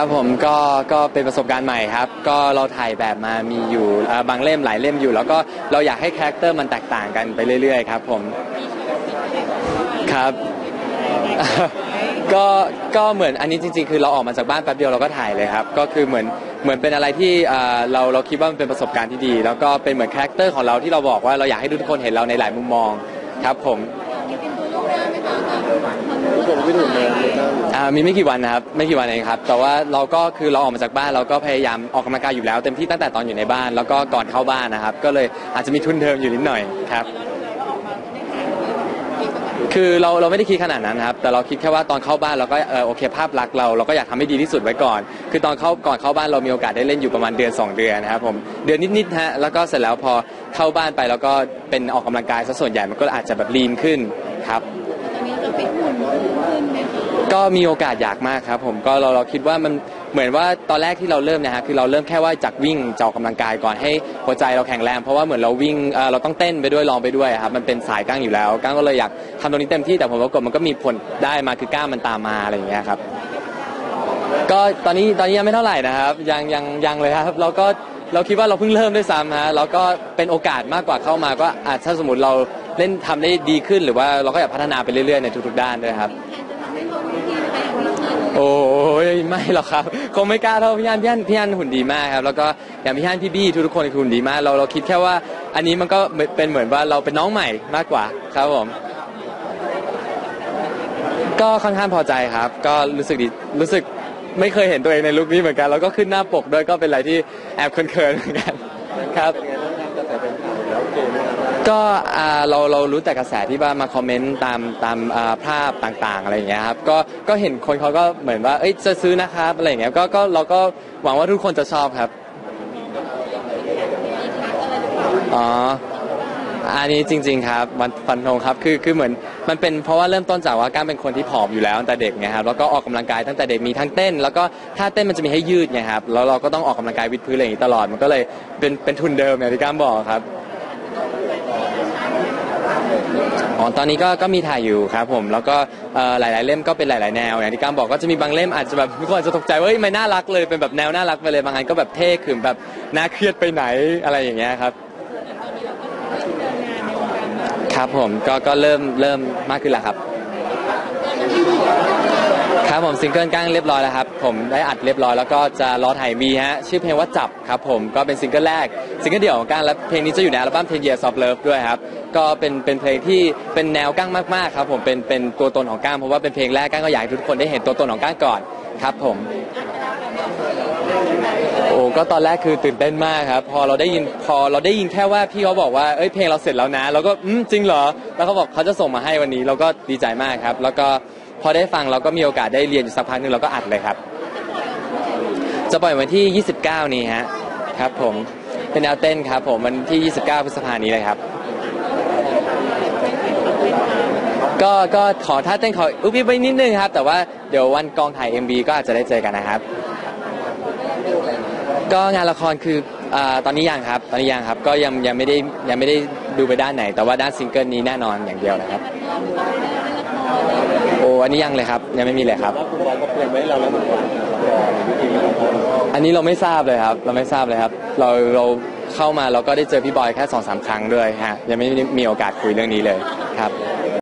ครับผมก็ก็เป็นประสบการณ์ใหม่ครับ ก็เราถ่ายแบบมามีอยู่เอ่อบางเล่มหลายเล่มอยู่ แล้วก็เราอยากให้คาแรคเตอร์มันแตกต่างกันไปเรื่อยๆครับผมครับ ก็ก็เหมือนอันนี้จริงๆ คือเราออกมาจากบ้านแป๊บเดียวเราก็ถ่ายเลยครับ ก็คือเหมือนเหมือนเป็นอะไรที่อ่าเราเราคิดว่ามันเป็นประสบการณ์ที่ดี แล้วก็เป็นเหมือนคาแรคเตอร์ของเราที่เราบอกว่าเราอยากให้ทุกคนเห็นเราในหลายมุมมองครับผม ผมไม่ถูกเลยอ่ามีไม่กี่วันนะครับไม่กี่วันเองครับ แต่ว่าเราก็คือเราออกมาจากบ้านเราก็พยายามออกกำลังกายอยู่แล้ว เต็มที่ตั้งแต่ตอนอยู่ในบ้าน แล้วก็ก่อนเข้าบ้านนะครับ ก็เลยอาจจะมีทุนเดิมอยู่นิดหน่อยครับ คือเราเราไม่ได้คิดขนาดนั้นครับ แต่เราคิดแค่ว่าตอนเข้าบ้านเราก็เออโอเคภาพลักษณ์เราเราก็อยากทำให้ดีที่สุดไว้ก่อน คือตอนเข้าก่อนเข้าบ้านเรามีโอกาสได้เล่นอยู่ประมาณเดือน 2 เดือนนะครับผมเดือนนิดๆฮะแล้วก็เสร็จแล้วพอเข้าบ้านไปแล้วก็เป็นออกกำลังกายซะส่วนใหญ่มันก็อาจจะแบบลีนขึ้นครับ ก็มีโอกาสอยากมากครับ ผมก็เราเราคิดว่ามันเหมือนว่าตอนแรกที่เราเริ่มนะฮะคือเราเริ่มแค่ว่าจากวิ่งจะออกกำลังกายก่อนให้หัวใจเราแข็งแรงเพราะว่าเหมือนเราวิ่งเอ่อเราต้องเต้นไปด้วยลองไปด้วยครับมันเป็นสายก้างอยู่แล้วก้างก็เลยอยากทำตรงนี้เต็มที่แต่ผมปรากฏมันก็มีผลได้มาคือกล้ามมันตามมาอะไรอย่างเงี้ยครับก็ตอนนี้ตอนนี้ยังไม่เท่าไหร่นะครับ ยังยังยังเลยครับ เราก็เราคิดว่าเราเพิ่งเริ่มด้วยซ้ำฮะแล้วก็เป็นโอกาสมากกว่าเข้ามาก็อาจถ้าสมมติเราเล่นทำได้ดีขึ้นหรือว่าเราก็อยากพัฒนาไปเรื่อยๆในทุกๆด้านด้วยครับ โอ้ยไม่หรอกครับคงไม่กล้าเท่าพี่ฮันพี่ฮันพี่ฮันหุ่นดีมากครับแล้วก็อย่างพี่ฮันพี่บี้ทุกๆคนคือหุ่นดีมากเราเราคิดแค่ว่า อันนี้มันก็เป็นเหมือนว่าเราเป็นน้องใหม่มากกว่าครับผมก็ค่อนข้างพอใจครับ ก็รู้สึกดีรู้สึกไม่เคยเห็นตัวเองในลุคนี้เหมือนกัน แล้วก็ขึ้นหน้าปกด้วยก็เป็นอะไรที่แอบเขินๆเหมือนกันครับ ก็อ่าเราเรารู้แต่กระแสที่ว่ามาคอมเมนต์ตามตามอ่าภาพต่างๆอะไรอย่างเงี้ยครับก็ก็เห็นคนเขาก็เหมือนว่าเอ้ยจะซื้อนะครับอะไรอย่างเงี้ยก็ก็เราก็หวังว่าทุกคนจะชอบครับอ๋ออันนี้จริง ๆ ครับมันฟันธงครับคือคือเหมือนมันเป็นเพราะว่าเริ่มต้นจากว่าก้ามเป็นคนที่ผอมอยู่แล้วตั้งแต่เด็กไงครับแล้วก็ออกกำลังกายตั้งแต่เด็กมีทั้งเต้น แล้วก็ท่าเต้นมันจะมีให้ยืดไงครับแล้วเราก็ต้องออกกำลังกายวิดพื้นอะไรอย่างนี้ตลอดมันก็เลยเป็นเป็นทุนเดิมอย่างที่ก้ามบอกครับ อ๋อตอนนี้ก็ก็มีถ่ายอยู่ครับผมแล้วก็เอ่อหลาย ๆ เล่มก็เป็นหลาย ๆ แนวอย่างที่ก้ามบอกก็จะมีบางเล่มอาจจะแบบทุกคนอาจจะตกใจว่าเฮ้ยไม่น่ารักเลยเป็นแบบแนวน่ารักไปเลยบางอันก็แบบเท่ขึ้นแบบน่าเครียดไปไหนอะไรอย่างเงี้ยครับครับผมก็ก็เริ่มเริ่มมากขึ้นแล้วครับ ครับผมซิงเกิลก้างเรียบร้อยแล้วครับ ผมได้อัดเรียบร้อยแล้วก็จะรอถ่ายมีฮะชื่อเพลงว่าจับครับผมก็เป็นซิงเกิลแรกซิงเกิลเดี่ยวของก้างและเพลงนี้จะอยู่ในอัลบั้ม10 Years of Love ด้วยครับก็เป็นเป็นเพลงที่เป็นแนวก้างมากๆครับผมเป็นเป็นตัวตนของก้างเพราะว่าเป็นเพลงแรกก้างก็อยากให้ทุกคนได้เห็นตัวตนของก้างก่อนครับผมโอ้ก็ตอนแรกคือตื่นเต้นมากครับ พอเราได้ยินพอเราได้ยินแค่ว่าพี่เขาบอกว่าเอ้ยเพลงเราเสร็จแล้วนะเราก็อืมจริงเหรอแล้วเขาบอกเขาจะส่งมาให้วันนี้เราก็ดีใจมากครับ แล้วก็ พอได้ฟังเราก็มีโอกาสได้เรียนอยู่สักพักหนึ่งเราก็อัดเลยครับ จะปล่อยวันที่ 29 นี้ฮะครับผมเป็นแนวเต้นครับผมวันที่ 29 พฤษภานี้เลยครับ ก็ก็ขอท่าเต้นขออุ๊บอิบไปนิดนึงครับ แต่ว่าเดี๋ยววันกองถ่าย MV ก็อาจจะได้เจอกันนะครับ ก็งานละครคืออ่าตอนนี้ยังครับ ตอนนี้ยังครับ ก็ยังยังไม่ได้ยังไม่ได้ดูไปด้านไหน แต่ว่าด้านซิงเกิลนี้แน่นอนอย่างเดียวนะครับ อันนี้ยังเลยครับยังไม่มีเลยครับ ว่าคุณบอยก็เตรียมไว้ให้เราแล้วเหมือนกันรอวิธีนี้ครับอันนี้เราไม่ทราบเลยครับ เราไม่ทราบเลยครับ เราเราเข้ามาเราก็ได้เจอพี่บอยแค่สองสามครั้งด้วยฮะยังไม่ได้มีโอกาสคุยเรื่องนี้เลย